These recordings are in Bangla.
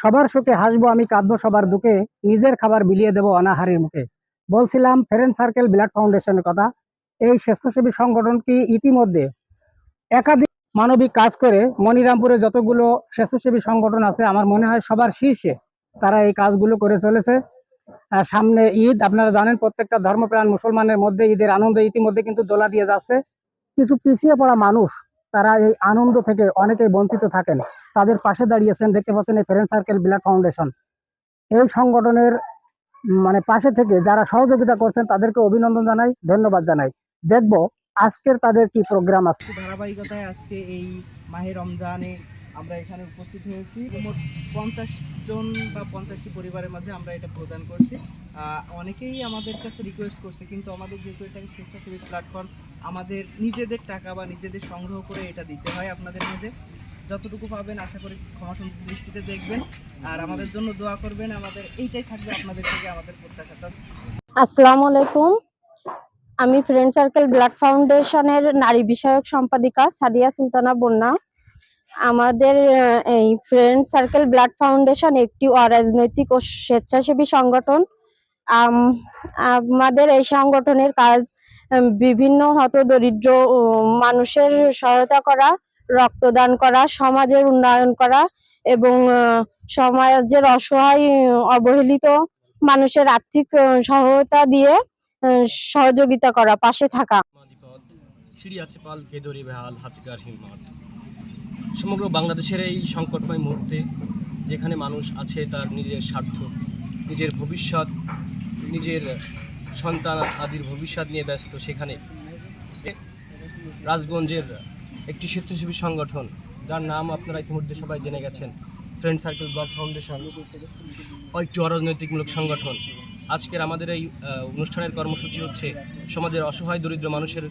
সবার সুখে হাসবো, আমি কাঁদবো, সবার দুঃখে নিজের খাবার বিলিয়ে দেবো অনাহারের মুখে। বলছিলাম ফ্রেন্ড সার্কেল ব্লাড ফাউন্ডেশনের কথা। এই স্বেচ্ছাসেবী সংগঠনটি ইতিমধ্যে একাধিক মানবিক কাজ করে মনিরামপুরে যতগুলো স্বেচ্ছাসেবী সংগঠন আছে, আমার মনে হয় সবার শীর্ষে তারা এই কাজগুলো করে চলেছে। সামনে ঈদ, আপনারা জানেন, প্রত্যেকটা ধর্মপ্রাণ মুসলমানের মধ্যে ঈদের আনন্দ ইতিমধ্যে কিন্তু দোলা দিয়ে যাচ্ছে। কিছু পিছিয়ে পড়া মানুষ, তারা এই আনন্দ থেকে অনেকেই বঞ্চিত থাকেন। তাদের পাশে দাঁড়িয়েছেন, দেখতে পাচ্ছেন এই ফ্রেন্ড সার্কেল ব্লাড ফাউন্ডেশন এই সংগঠনের মানে পাশে থেকে যারা সহযোগিতা করছেন, তাদেরকে অভিনন্দন জানাই, ধন্যবাদ জানাই। দেখব আজকের তাদের কি প্রোগ্রাম আছে। ধারাবাহিকতায় আজকে এই মাহে রমজানে আমরা এখানে উপস্থিত হয়েছি। মোট পঞ্চাশ জন বা পঞ্চাশটি পরিবারের মাঝে আমরা এটা প্রদান করছি। অনেকেই আমাদের কাছে রিকোয়েস্ট করছে, কিন্তু আমাদের যেহেতু এটা স্বেচ্ছাসেবী প্ল্যাটফর্ম আমাদের নিজেদের টাকা বা নিজেদের সংগ্রহ করে এটা দিতে হয় আপনাদের মাঝে। যতটুকু পাবেন আশা করি ক্ষমা দৃষ্টিতে দেখবেন। আর আমাদের জন্য দোয়া করবেন আমাদের এইটাই থাকবে আপনাদের থেকে আমাদের প্রত্যাশা। আসসালামু আলাইকুম। আমি ফ্রেন্ড সার্কেল ব্লাড ফাউন্ডেশনের নারী বিষয়ক সম্পাদিকা সাদিয়া সুলতানা বন্যা আমাদের এই ফ্রেন্ড সার্কেল ব্লাড ফাউন্ডেশন একটি অরাজনৈতিক ও স্বেচ্ছাসেবী সংগঠন। আমাদের এই সংগঠনের কাজ বিভিন্ন হতদরিদ্র উম, মানুষের সহায়তা করা রক্তদান করা, সমাজের উন্নয়ন করা এবং সমাজের অসহায় অবহেলিত মানুষের আর্থিক সহায়তা দিয়ে সহযোগিতা করা, পাশে থাকা। সমগ্র বাংলাদেশের এই সংকটময় মুহূর্তে যেখানে মানুষ আছে তার নিজের স্বার্থ, নিজের ভবিষ্যৎ, নিজের সন্তান আদির ভবিষ্যৎ নিয়ে ব্যস্ত, সেখানে রাজগঞ্জের একটি স্বেচ্ছাসেবী সংগঠন, যার নাম আপনারা ইতিমধ্যে সবাই জেনে গেছেন ফ্রেন্ড সার্কেল ব্লাড ফাউন্ডেশন একটি অরাজনৈতিকমূলক সংগঠন। আজকের আমাদের এই অনুষ্ঠানের কর্মসূচি হচ্ছে সমাজের অসহায় দরিদ্র মানুষের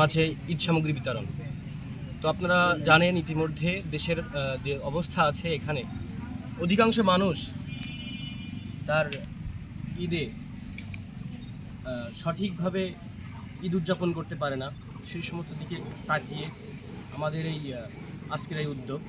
মাঝে ঈদ সামগ্রী বিতরণ। তো আপনারা জানেন ইতিমধ্যে দেশের যে অবস্থা আছে এখানে, অধিকাংশ মানুষ তার ঈদে সঠিকভাবে ঈদ উদযাপন করতে পারে না। সেই সমস্ত দিকে তাকিয়ে আমাদের এই আজকের এই উদ্যোগ।